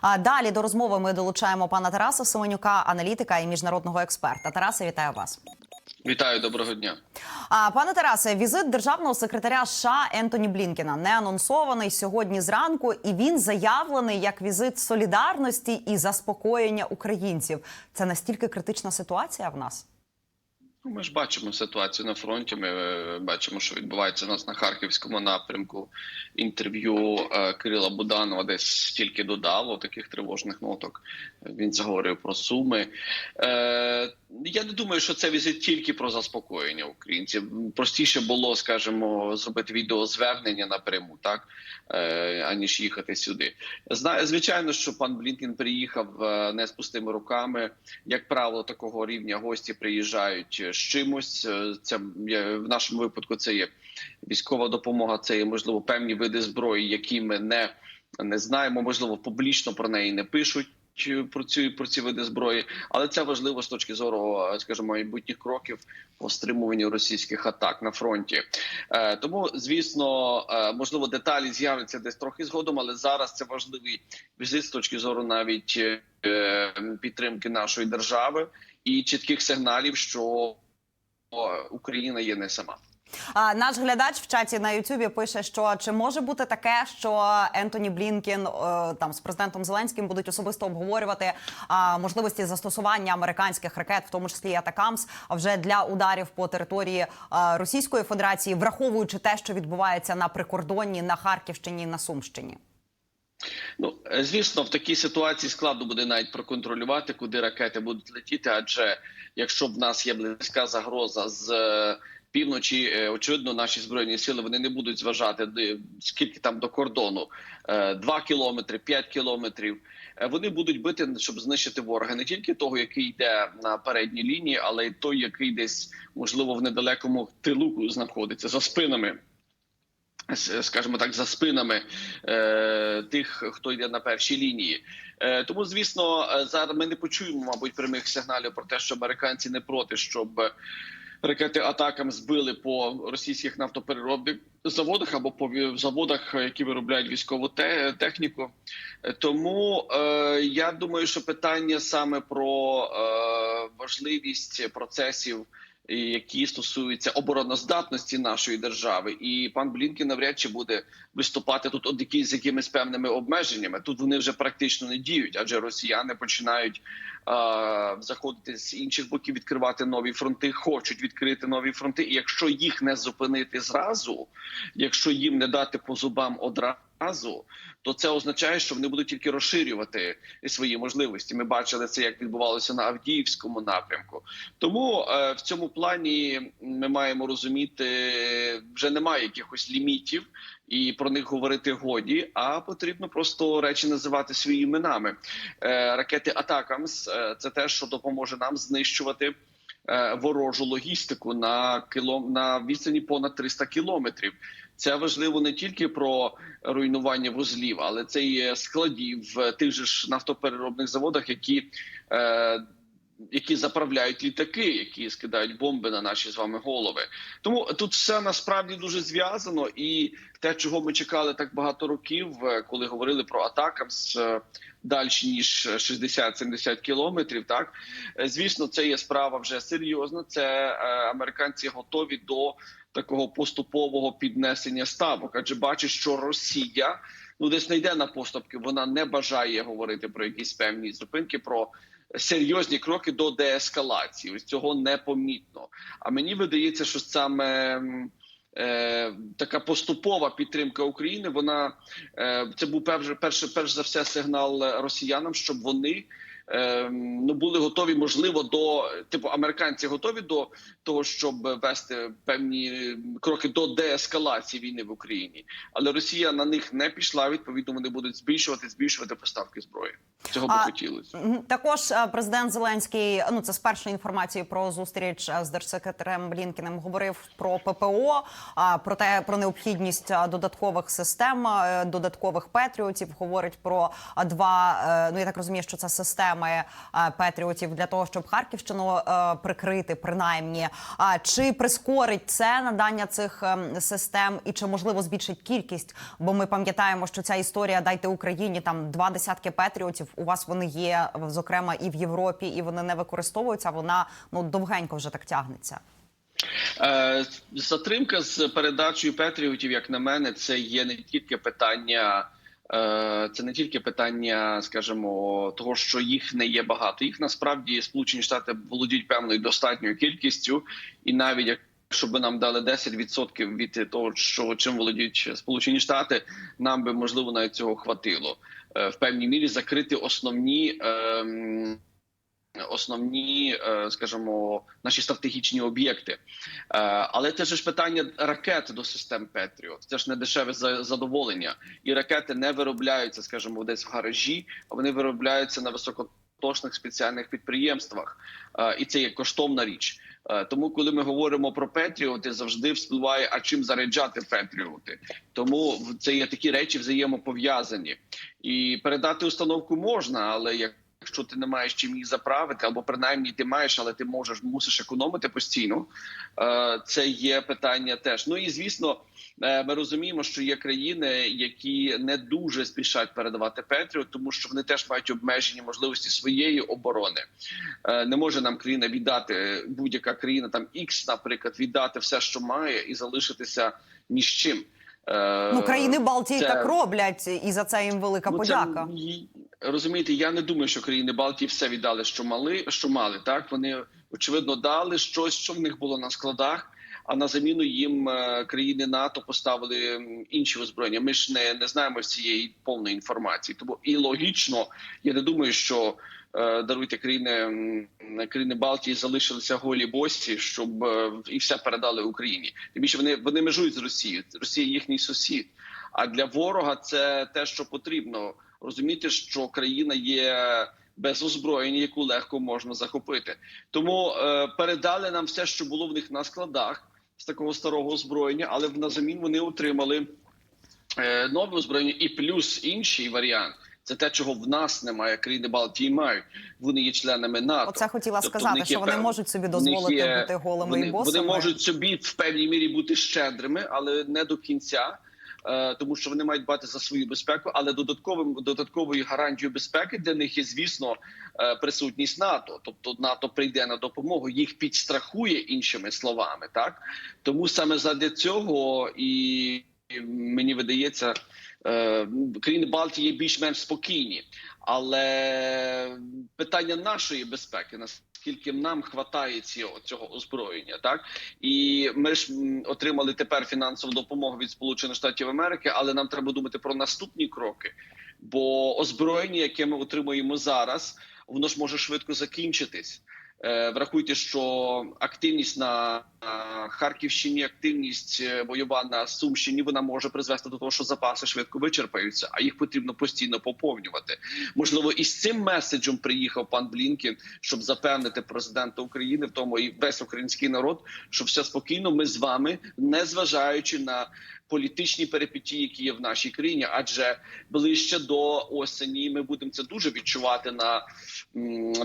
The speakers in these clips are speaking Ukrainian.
А далі до розмови ми долучаємо пана Тараса Семенюка, аналітика і міжнародного експерта. Тарасе, вітаю вас. Вітаю, доброго дня. А пане Тарасе, візит державного секретаря США Ентоні Блінкена не анонсований сьогодні зранку, і він заявлений як візит солідарності і заспокоєння українців. Це настільки критична ситуація в нас. Ну, Ми ж бачимо ситуацію на фронті. Ми е, бачимо, що відбувається у нас на харківському напрямку. Інтерв'ю е, Кирила Буданова десь тільки додало таких тривожних ноток. Він заговорив про суми. Е, я не думаю, що це візит тільки про заспокоєння українців. Простіше було, скажімо, зробити відеозвернення напряму, так аніж їхати сюди. Звичайно, що пан Блінкен приїхав не з пустими руками. Як правило, такого рівня гості приїжджають чимось. Е, Це в нашому випадку це є військова допомога, це є можливо певні види зброї, які ми не, не знаємо. Можливо, публічно про неї не пишуть. чи Про ці про ці види зброї, але це важливо з точки зору, е, скажімо, майбутніх кроків по стримуванню російських атак на фронті. Е, тому, звісно, е, можливо, деталі з'являться десь трохи згодом, але зараз це важливий візит з точки зору навіть е, підтримки нашої держави і чітких сигналів, що Україна є не сама. А наш глядач в чаті на Ютубі пише, що чи може бути таке, що Ентоні Блінкен е, там з президентом Зеленським будуть особисто обговорювати а, можливості застосування американських ракет, в тому числі і Атакамс, а вже для ударів по території е, Російської Федерації, враховуючи те, що відбувається на прикордонні на Харківщині на Сумщині. Ну е, звісно, в такій ситуації складно буде навіть проконтролювати, куди ракети будуть летіти. Адже якщо в нас є близька загроза з е, півночі, е, очевидно, наші збройні сили вони не будуть зважати скільки там до кордону 2 кілометри, 5 кілометрів. Вони будуть бити, щоб знищити ворога не тільки того, який йде на передній лінії, але й той, який десь можливо в недалекому тилу знаходиться за спинами скажімо так, за спинами е, тих, хто йде на першій лінії. Е, тому, звісно, е, зараз ми не почуємо, мабуть, прямих сигналів про те, що американці не проти, щоб ракети атакам збили по російських нафтопереробних заводах або по заводах, які виробляють військову те- техніку. Тому е, я думаю, що питання саме про е, важливість процесів які стосуються обороноздатності нашої держави, і пан Блінкен навряд чи буде виступати тут от які, з якимись певними обмеженнями. Тут вони вже практично не діють, адже росіяни починають е, заходити з інших боків, відкривати нові фронти, хочуть відкрити нові фронти. І якщо їх не зупинити зразу, якщо їм не дати по зубам одразу. То це означає, що вони будуть тільки розширювати свої можливості. Ми бачили це, як відбувалося на Авдіївському напрямку. Тому е, в цьому плані ми маємо розуміти, вже немає якихось лімітів, і про них говорити годі. А потрібно просто речі називати своїми іменами. Е, ракети Атакамс е, це те, що допоможе нам знищувати. е, Ворожу логістику на кілом на відстані понад 300 кілометрів. Це важливо не тільки про руйнування вузлів, але це і складів в тих же ж нафтопереробних заводах, які е, які заправляють літаки, які скидають бомби на наші з вами голови. Тому тут все насправді дуже зв'язано, і те, чого ми чекали так багато років, е, коли говорили про атакам з е, далі ніж 60-70 кілометрів. Так Е, звісно, це є справа вже серйозна. Це американці готові до такого поступового піднесення ставок, адже бачить, що Росія ну десь не йде на поступки. Вона не бажає говорити про якісь певні зупинки. про Серйозні кроки до деескалації. Ось цього непомітно. А мені видається, що саме е, така поступова підтримка України. Вона е, це був перш, перш, перш за все сигнал росіянам, щоб вони ну були готові, можливо, до типу американці готові до того, щоб вести певні кроки до деескалації війни в Україні. Але Росія на них не пішла. Відповідно, вони будуть збільшувати збільшувати поставки зброї. Цього би хотілося. Також е, президент Зеленський, ну це з першої інформації про зустріч е, з держсекретарем Блінкеним, говорив про ППО, а про те про необхідність е, додаткових систем, додаткових петріотів. Говорить про два. Ну я так розумію, що це системи системи Петріотів для того, щоб Харківщину е, прикрити, принаймні. А чи прискорить це надання цих ем, систем, і чи можливо збільшить кількість? Бо ми пам'ятаємо, що ця історія дайте Україні там два десятки Петріотів. У вас вони є зокрема і в Європі, і вони не використовуються. Вона ну довгенько вже так тягнеться. Е, Затримка з передачею Петріотів, як на мене, це є не тільки питання. Е, Це не тільки питання, скажімо, того, що їх не є багато. Їх насправді Сполучені Штати володіють певною достатньою кількістю, і навіть якщо би нам дали 10% від того, що чим володіють Сполучені Штати, нам би можливо навіть цього хватило Е, в певній мірі закрити основні. ем, Основні, е, скажімо, наші стратегічні об'єкти, Е, але це ж питання ракет до систем Петріот. Це ж не дешеве задоволення, і ракети не виробляються, скажімо, десь в гаражі, а вони виробляються на високоточних спеціальних підприємствах, Е, і це є коштовна річ. Тому, коли ми говоримо про Петріоти, завжди вспливає, а чим заряджати Петріоти. Тому це є такі речі взаємопов'язані, і передати установку можна, але як Якщо ти не маєш чим їх заправити, або принаймні ти маєш, але ти можеш мусиш економити постійно. е, Це є питання теж. Ну і звісно, е, ми розуміємо, що є країни, які не дуже спішать передавати Петріот, тому що вони теж мають обмежені можливості своєї оборони. Е, Не може нам країна віддати будь-яка країна, там X, наприклад, віддати все, що має, і залишитися ні з чим. Ну країни Балтії це- так роблять, і за це їм велика Ну, подяка. й- розумієте, я не думаю, що країни Балтії все віддали, що мали, що мали. Так вони очевидно дали щось, що в них було на складах. А на заміну їм е, країни НАТО поставили інші озброєння. Ми ж не, не знаємо цієї повної інформації. Тому і логічно, я не думаю, що е, даруйте країни країни Балтії залишилися голі босі, щоб е, і все передали Україні. Тим більше вони, вони межують з Росією. Росія їхній сусід. А для ворога це те, що потрібно. Розуміти, що країна є без озброєння, яку легко можна захопити. Тому е, передали нам все, що було в них на складах з такого старого озброєння, але на замін вони отримали е, нове озброєння і плюс інший варіант. Це те, чого в нас немає. Країни Балтії мають. Вони є членами НАТО. Оце хотіла Тобто сказати, що вони пев- можуть собі дозволити є- бути голими вони, і босими. Вони можуть собі в певній мірі бути щедрими, але не до кінця. Е, Тому що вони мають дбати за свою безпеку, але додатковим додатковою гарантією безпеки для них є, звісно, е, присутність НАТО. Тобто НАТО прийде на допомогу, їх підстрахує іншими словами. Так тому саме задля цього і мені видається, е, країни Балтії більш-менш спокійні, але питання нашої безпеки наскільки нам хватає цього, цього озброєння, так і ми ж отримали тепер фінансову допомогу від Сполучених Штатів Америки, але нам треба думати про наступні кроки. Бо озброєння, яке ми отримуємо зараз, воно ж може швидко закінчитись. Е, Врахуйте, що активність на Харківщині, активність е, бойова на Сумщині, вона може призвести до того, що запаси швидко вичерпаються, а їх потрібно постійно поповнювати. Можливо, і з цим меседжем приїхав пан Блінкен, щоб запевнити президента України, в тому і весь український народ, що все спокійно. Ми з вами, не зважаючи на політичні перипетії, які є в нашій країні, адже ближче до осені ми будемо це дуже відчувати на,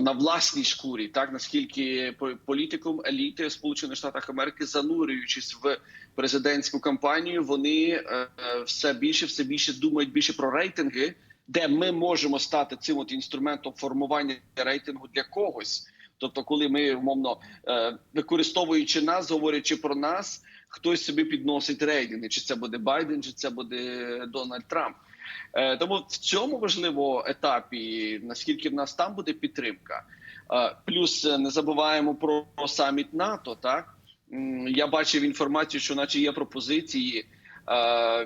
на власній шкурі, так наскільки по- політикум еліти Сполучених Штатів Америки, занурюючись в президентську кампанію, вони е, все більше, все більше думають більше про рейтинги, де ми можемо стати цим от інструментом формування рейтингу для когось. Тобто, коли ми умовно е, використовуючи нас, говорячи про нас, хтось собі підносить рейтинги, чи це буде Байден, чи це буде Дональд Трамп. Е, Тому в цьому важливо етапі, наскільки в нас там буде підтримка. Е, Плюс е, не забуваємо про саміт НАТО. Так я бачив інформацію, що, наче є пропозиції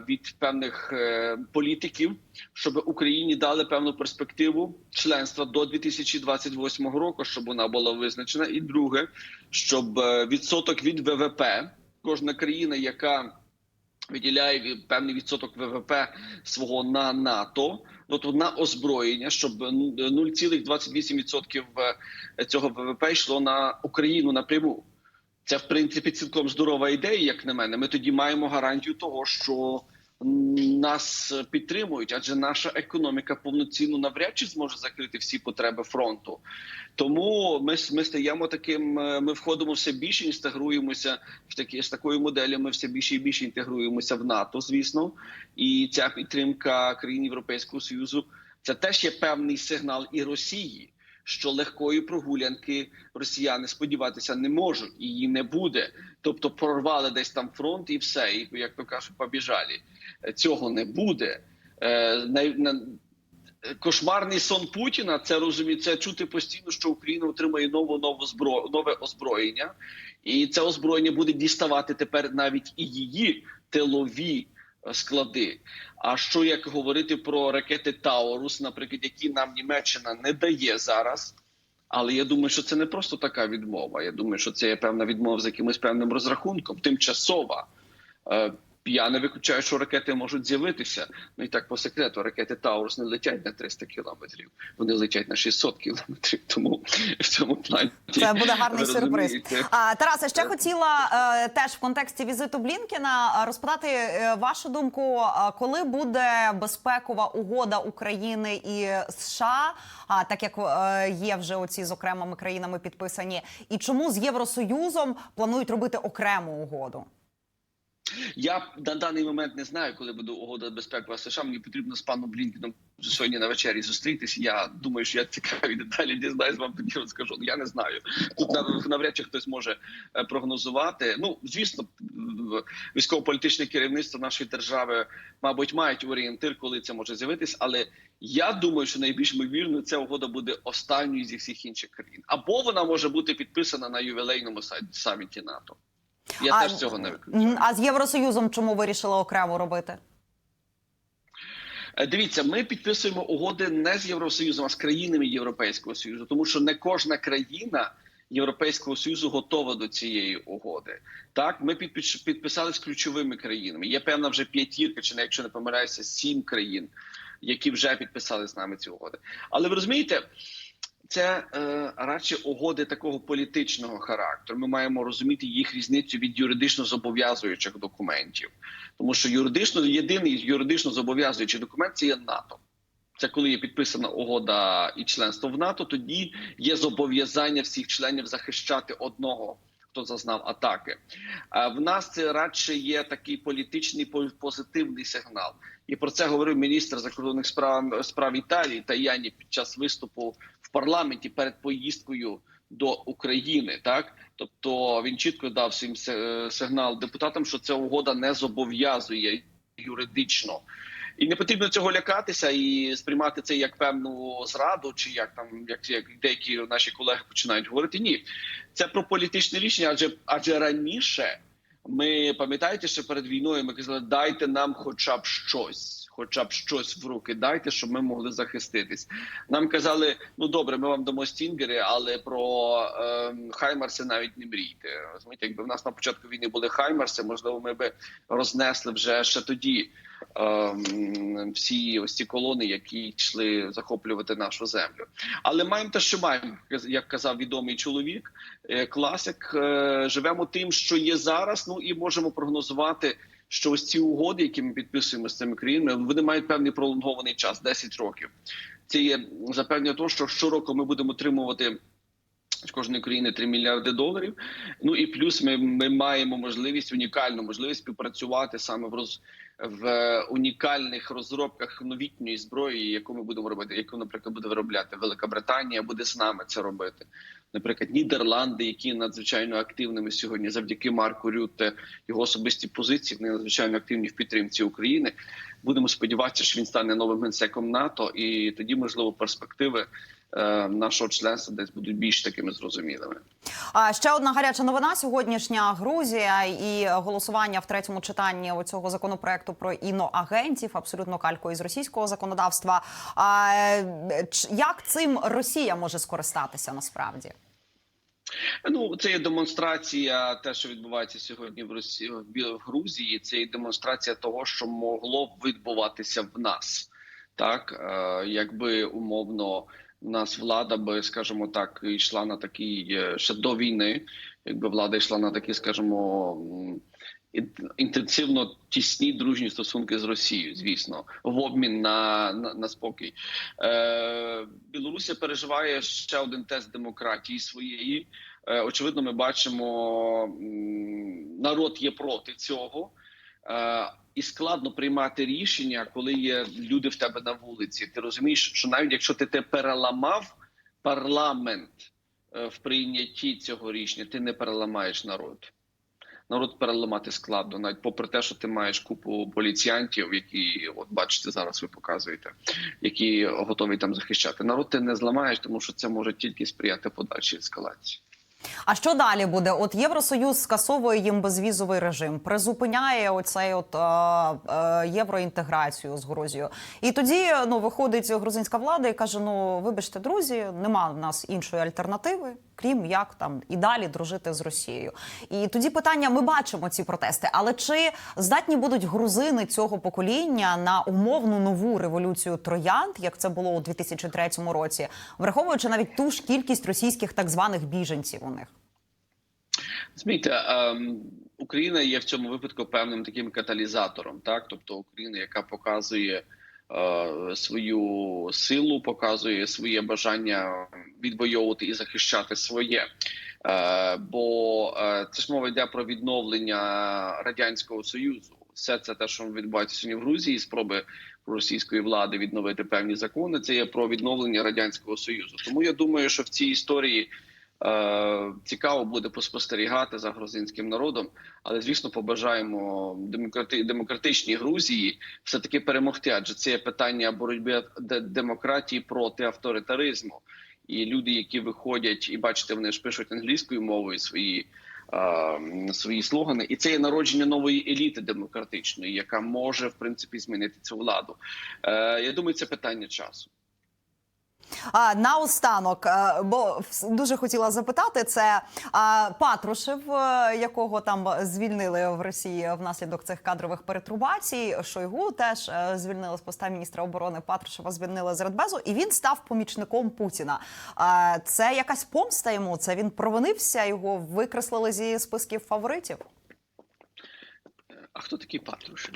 від певних політиків, щоб Україні дали певну перспективу членства до 2028 року, щоб вона була визначена. І друге, щоб відсоток від ВВП кожна країна, яка виділяє певний відсоток ВВП свого на НАТО, тобто на озброєння, щоб ну, 0,28% е, цього ВВП йшло на Україну напряму. Це в принципі цілком здорова ідея, як на мене. Ми тоді маємо гарантію того, що нас підтримують, адже наша економіка повноцінно навряд чи зможе закрити всі потреби фронту. Тому ми, ми стаємо таким. е, Ми входимо все більше, інтегруємося в такі з такою моделлю. Ми все більше і більше інтегруємося в НАТО, звісно, і ця підтримка країн Європейського союзу це теж є певний сигнал і Росії, що легкої прогулянки росіяни сподіватися не можуть, її не буде. Тобто прорвали десь там фронт і все, і як то кажуть, побіжалі. Е, Цього не буде. Е, Кошмарний сон Путіна це розуміє, це чути постійно, що Україна отримає нову нову збро... нове озброєння, і це озброєння буде діставати тепер навіть і її тилові е, склади. А що як говорити про ракети Таурус, наприклад, які нам Німеччина не дає зараз? Але я думаю, що це не просто така відмова. Я думаю, що це є певна відмова з якимось певним розрахунком, тимчасова. Я не виключаю, що ракети можуть з'явитися. Ну і так по секрету, ракети Таурус не летять на 300 кілометрів, вони летять на 600 кілометрів. Тому в цьому плані Це буде гарний сюрприз. А Тарасе, ще хотіла е, теж в контексті візиту Блінкіна е, розпитати е, вашу думку, е, коли буде безпекова угода України і США, а так як є вже оці з окремими країнами підписані, і чому з Євросоюзом планують робити окрему угоду? Я на даний момент не знаю, коли буде угода безпекова США. Мені потрібно з паном Блінкеном сьогодні на вечері зустрітись. Я думаю, що я цікаві деталі дізнаюсь, вам тоді розкажу. Я не знаю. Тут навряд чи хтось може е, прогнозувати. Ну звісно, військово-політичне керівництво нашої держави, мабуть, мають орієнтир, коли це може з'явитись. Але я думаю, що найбільш ймовірно ця угода буде останньою зі всіх інших країн, або вона може бути підписана на ювілейному саміті НАТО. Я А, теж цього не виключаю. А з Євросоюзом чому вирішили окремо робити? Е, Дивіться, ми підписуємо угоди не з Євросоюзом, а з країнами Європейського союзу, тому що не кожна країна Європейського союзу готова до цієї угоди. Так, ми підпис- підписали з ключовими країнами. Є певна вже п'ятірка, чи не якщо не помиляюся, сім країн, які вже підписали з нами ці угоди. Але ви розумієте, це е, радше угоди такого політичного характеру. Ми маємо розуміти їх різницю від юридично зобов'язуючих документів, тому що юридично єдиний юридично зобов'язуючий документ це є НАТО. Це коли є підписана угода і членство в НАТО, тоді є зобов'язання всіх членів захищати одного, хто зазнав атаки. В нас це радше є такий політичний по- позитивний сигнал. І про це говорив міністр закордонних справ справ Італії Таяні під час виступу в парламенті перед поїздкою до України. Так, тобто він чітко дав всім сигнал депутатам, що ця угода не зобов'язує юридично. І не потрібно цього лякатися і сприймати це як певну зраду, чи як там як, як деякі наші колеги починають говорити. Ні, це про політичне рішення, адже адже раніше ми пам'ятаєте, що перед війною ми казали, дайте нам хоча б щось, хоча б щось в руки, дайте, щоб ми могли захиститись. Нам казали, ну добре, ми вам дамо стінгери, але про ем, хаймарси навіть не мрійте. Розумієте, якби в нас на початку війни були хаймарси, можливо, ми би рознесли вже ще тоді ем, всі ось ці колони, які йшли захоплювати нашу землю. Але маємо те, що маємо, як казав відомий чоловік, е, класик. е, Живемо тим, що є зараз. Ну і можемо прогнозувати. Що ось ці угоди, які ми підписуємо з цими країнами, вони мають певний пролонгований час 10 років. Це є запевнення того, що щороку ми будемо отримувати з кожної країни 3 мільярди доларів. Ну і плюс ми, ми маємо можливість унікальну можливість співпрацювати саме в роз в унікальних розробках новітньої зброї, яку ми будемо робити, яку, наприклад, буде виробляти Велика Британія, буде з нами це робити. Наприклад, Нідерланди, які надзвичайно активними сьогодні, завдяки Марку Рютте, його особисті позиції, вони надзвичайно активні в підтримці України. Будемо сподіватися, що він стане новим генсеком НАТО, і тоді, можливо, перспективи нашого членства десь будуть більш такими зрозумілими. А ще одна гаряча новина сьогоднішня Грузія і голосування в третьому читанні цього законопроекту про іноагентів, абсолютно калькою з російського законодавства. А е, як цим Росія може скористатися насправді? Ну, це є демонстрація, те, що відбувається сьогодні в Росії в Грузії. Це є демонстрація того, що могло б відбуватися в нас, так е, якби умовно нас влада би, скажімо так, йшла на такий е, ще до війни, якби влада йшла на такий, скажімо, інтенсивно тісні дружні стосунки з Росією, звісно, в обмін на, на, на спокій. Е, Білорусія переживає ще один тест демократії своєї. Е, очевидно, ми бачимо, народ є проти цього. Е, і складно приймати рішення, коли є люди в тебе на вулиці. Ти розумієш, що навіть якщо ти те переламав парламент е, в прийнятті цього рішення, ти не переламаєш народ. Народ переламати складно, навіть попри те, що ти маєш купу поліціянтів, які от бачите зараз, ви показуєте, які готові там захищати. Народ ти не зламаєш, тому що це може тільки сприяти подальшій ескалації. А що далі буде? От Євросоюз скасовує їм безвізовий режим, призупиняє оцей от е, е, євроінтеграцію з Грузією. І тоді ну виходить грузинська влада і каже: Ну, вибачте, друзі, нема в нас іншої альтернативи, крім як там і далі дружити з Росією. І тоді питання: ми бачимо ці протести, але чи здатні будуть грузини цього покоління на умовну нову революцію троянд, як це було у 2003 році, враховуючи навіть ту ж кількість російських так званих біженців у них? Змійте, ем, Україна є в цьому випадку певним таким каталізатором, так тобто Україна, яка показує свою силу, показує своє бажання відвоювати і захищати своє. Е, бо е, це ж мова йде про відновлення радянського союзу. Все це те, що відбувається сьогодні в Грузії, спроби російської влади відновити певні закони. Це є про відновлення радянського союзу. Тому я думаю, що в цій історії. Е, Цікаво буде поспостерігати за грузинським народом, але звісно, побажаємо демократи демократичній Грузії все таки перемогти, адже це є питання боротьби демократії проти авторитаризму. І люди, які виходять, і бачите, вони ж пишуть англійською мовою свої. е, Свої слогани, і це є народження нової еліти демократичної, яка може в принципі змінити цю владу. Е, я думаю, це питання часу. А наостанок, е, бо дуже хотіла запитати, це Патрушев, е, якого там звільнили в Росії внаслідок цих кадрових перетрубацій. Шойгу теж е, звільнили з поста міністра оборони. Патрушева звільнили з Радбезу, і він став помічником Путіна. А, це якась помста йому. Це він провинився, його викреслили зі списків фаворитів. А хто такий Патрушев?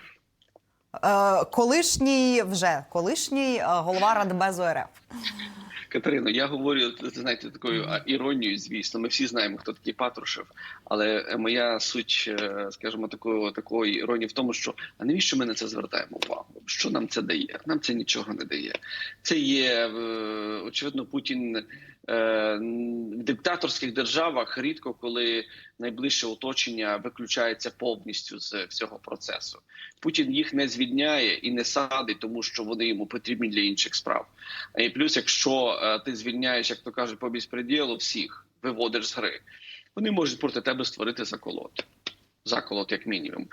Е, колишній вже колишній е, голова Радбезу РФ. Катерино, я говорю знаєте такою іронією. Звісно, ми всі знаємо, хто такий Патрушев. Але моя суть, е, скажімо, такої такої іронії в тому, що а навіщо ми на це звертаємо увагу? Що нам це дає? Нам це нічого не дає. Це є очевидно, Путін. Е, В диктаторських державах рідко коли найближче оточення виключається повністю з всього процесу. Путін їх не звільняє і не садить, тому що вони йому потрібні для інших справ. І плюс, якщо е, ти звільняєш, як то кажуть, по безпреділу всіх, виводиш з гри, вони можуть проти тебе створити заколот. Заколот, як мінімум.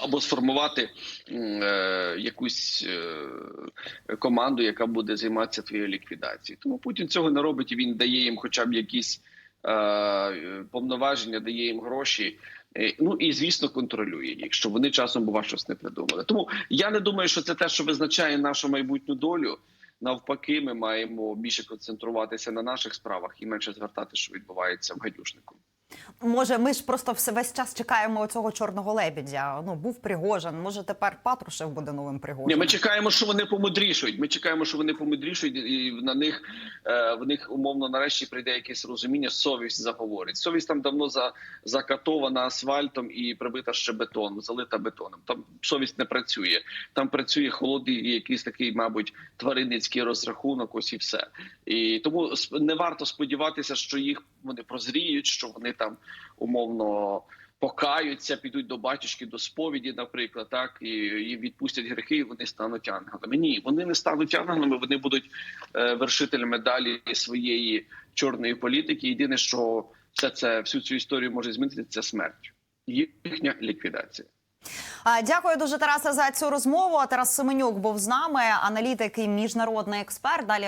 Або сформувати е, якусь е, команду, яка буде займатися твоєю ліквідацією. Тому Путін цього не робить і він дає їм хоча б якісь е, повноваження, дає їм гроші. Е, Ну і звісно контролює їх, щоб вони часом бува щось не придумали. Тому я не думаю, що це те, що визначає нашу майбутню долю. Навпаки, ми маємо більше концентруватися на наших справах і менше звертати, що відбувається в гадюшнику. Може, ми ж просто все весь час чекаємо цього чорного лебедя. Ну був Пригожин. Може, тепер Патрушев буде новим Ні, ми чекаємо, що вони помудрішують. Ми чекаємо, що вони помудрішують, і на них е, в них умовно нарешті прийде якесь розуміння. Совість заговорить. Совість там давно за закатована асфальтом і прибита ще бетоном, залита бетоном. Там совість не працює. Там працює холодний якийсь такий, мабуть, тваринницький розрахунок. Ось і все. І тому не варто сподіватися, що їх вони прозріють, що вони там умовно. Покаються, підуть до батюшки, до сповіді, наприклад, так і їм відпустять грехи, і вони стануть ангелами. Ні, вони не стануть ангелами, вони будуть е, вершителями далі своєї чорної політики. Єдине, що все це всю цю історію може змінити, це смерть, їхня ліквідація. Дякую дуже, Тарасе, за цю розмову. Тарас Семенюк був з нами, аналітик і міжнародний експерт. Далі